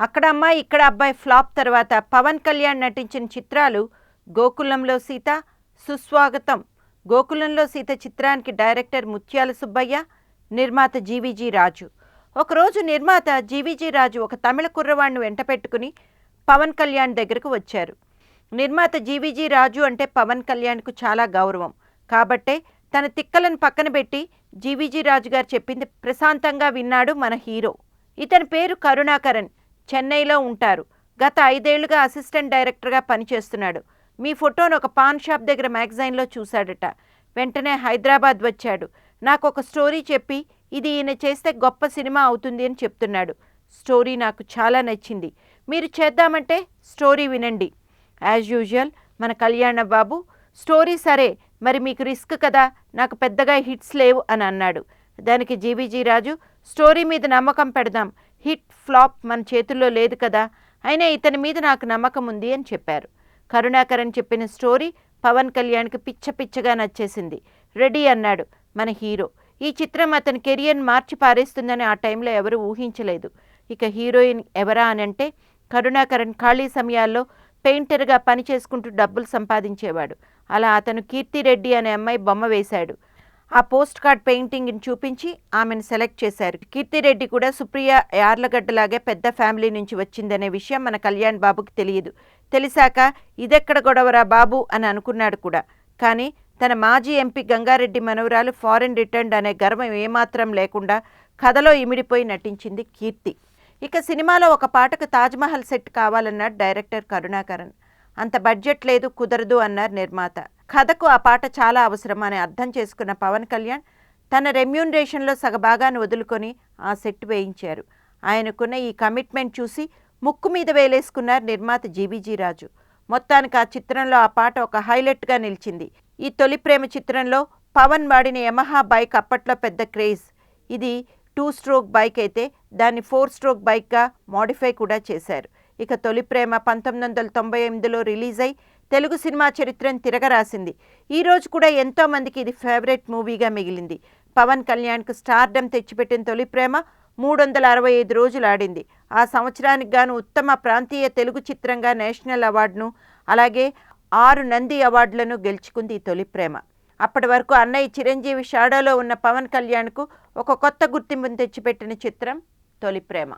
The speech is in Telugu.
అక్కడ అమ్మాయి ఇక్కడ అబ్బాయి ఫ్లాప్ తర్వాత పవన్ కళ్యాణ్ నటించిన చిత్రాలు గోకులంలో సీత సుస్వాగతం. గోకులంలో సీత చిత్రానికి డైరెక్టర్ ముత్యాల సుబ్బయ్య నిర్మాత జీవీజీ రాజు. ఒకరోజు నిర్మాత జీవీజీ రాజు ఒక తమిళ కుర్రవాణ్ణి వెంట పెట్టుకుని పవన్ కళ్యాణ్ దగ్గరకు వచ్చారు. నిర్మాత జీవీజీ రాజు అంటే పవన్ కళ్యాణ్కు చాలా గౌరవం. కాబట్టే తన తిక్కలను పక్కన పెట్టి జీవీజీ రాజు గారు చెప్పింది ప్రశాంతంగా విన్నాడు మన హీరో. ఇతని పేరు కరుణాకరన్. చెన్నైలో ఉంటారు. గత ఐదేళ్ళుగా అసిస్టెంట్ డైరెక్టర్గా పనిచేస్తున్నాడు. మీ ఫోటోను ఒక పాన్ షాప్ దగ్గర మ్యాగజైన్లో చూశాడట. వెంటనే హైదరాబాద్ వచ్చాడు. నాకు ఒక స్టోరీ చెప్పి ఇది ఈయన చేస్తే గొప్ప సినిమా అవుతుంది అని చెప్తున్నాడు. స్టోరీ నాకు చాలా నచ్చింది. మీరు చేద్దామంటే స్టోరీ వినండి. యాజ్ యూజువల్ మన కళ్యాణ బాబు స్టోరీ సరే మరి మీకు రిస్క్ కదా? నాకు పెద్దగా హిట్స్ లేవు అని అన్నాడు. దానికి జీవీజీ రాజు స్టోరీ మీద నమ్మకం పెడదాం. హిట్ ఫ్లాప్ మన చేతుల్లో లేదు కదా? అయినా ఇతని మీద నాకు నమ్మకం ఉంది అని చెప్పారు. కరుణాకరన్ చెప్పిన స్టోరీ పవన్ కళ్యాణ్కి పిచ్చ పిచ్చగా నచ్చేసింది. రెడీ అన్నాడు మన హీరో. ఈ చిత్రం అతని కెరియర్ మార్చి పారేస్తుందని ఆ టైంలో ఎవరు ఊహించలేదు. ఇక హీరోయిన్ ఎవరా అని అంటే కరుణాకరన్ ఖాళీ సమయాల్లో పెయింటర్గా పని చేసుకుంటూ డబ్బులు సంపాదించేవాడు. అలా అతను కీర్తిరెడ్డి అనే అమ్మాయి బొమ్మ వేశాడు. ఆ పోస్ట్ కార్డ్ పెయింటింగ్ని చూపించి ఆమెను సెలెక్ట్ చేశారు. కీర్తిరెడ్డి కూడా సుప్రియ యార్లగడ్డలాగే పెద్ద ఫ్యామిలీ నుంచి వచ్చిందనే విషయం మన కళ్యాణ్ బాబుకి తెలియదు. తెలిసాక ఇదెక్కడ గొడవరా బాబు అని అనుకున్నాడు కూడా. కానీ తన మాజీ ఎంపీ గంగారెడ్డి మనవరాలు ఫారెన్ రిటర్న్ అనే గర్వం ఏమాత్రం లేకుండా కథలో ఇమిడిపోయి నటించింది కీర్తి. ఇక సినిమాలో ఒక పాటకు తాజ్మహల్ సెట్ కావాలన్నాడు డైరెక్టర్ కరుణాకరన్. అంత బడ్జెట్ లేదు కుదరదు అన్నారు నిర్మాత. కథకు ఆ పాట చాలా అవసరం అని అర్థం చేసుకున్న పవన్ కళ్యాణ్ తన రెమ్యూనరేషన్లో సగభాగాన్ని వదులుకొని ఆ సెట్ వేయించారు. ఆయనకున్న ఈ కమిట్మెంట్ చూసి ముక్కు మీద వేలేసుకున్నారు నిర్మాత జీబీజీ రాజు. మొత్తానికి ఆ చిత్రంలో ఆ పాట ఒక హైలైట్గా నిలిచింది. ఈ తొలి ప్రేమ చిత్రంలో పవన్ వాడిన యమహా బైక్ అప్పట్లో పెద్ద క్రేజ్. ఇది టూ స్ట్రోక్ బైక్ అయితే దాన్ని ఫోర్ స్ట్రోక్ బైక్గా మాడిఫై కూడా చేశారు. ఇక తొలి ప్రేమ పంతొమ్మిది వందల తొంభై ఎనిమిదిలో రిలీజ్ అయి తెలుగు సినిమా చరిత్రను తిరగరాసింది. ఈరోజు కూడా ఎంతో మందికి ఇది ఫేవరెట్ మూవీగా మిగిలింది. పవన్ కళ్యాణ్కు స్టార్డమ్ తెచ్చిపెట్టిన తొలి ప్రేమ మూడు వందల అరవై ఐదు రోజులు ఆడింది ఆ సంవత్సరానికి గాను ఉత్తమ ప్రాంతీయ తెలుగు చిత్రంగా నేషనల్ అవార్డును అలాగే ఆరు నంది అవార్డులను గెలుచుకుంది ఈ తొలి ప్రేమ. అప్పటి వరకు అన్నయ్య చిరంజీవి షాడోలో ఉన్న పవన్ కళ్యాణ్కు ఒక కొత్త గుర్తింపును తెచ్చిపెట్టిన చిత్రం తొలి ప్రేమ.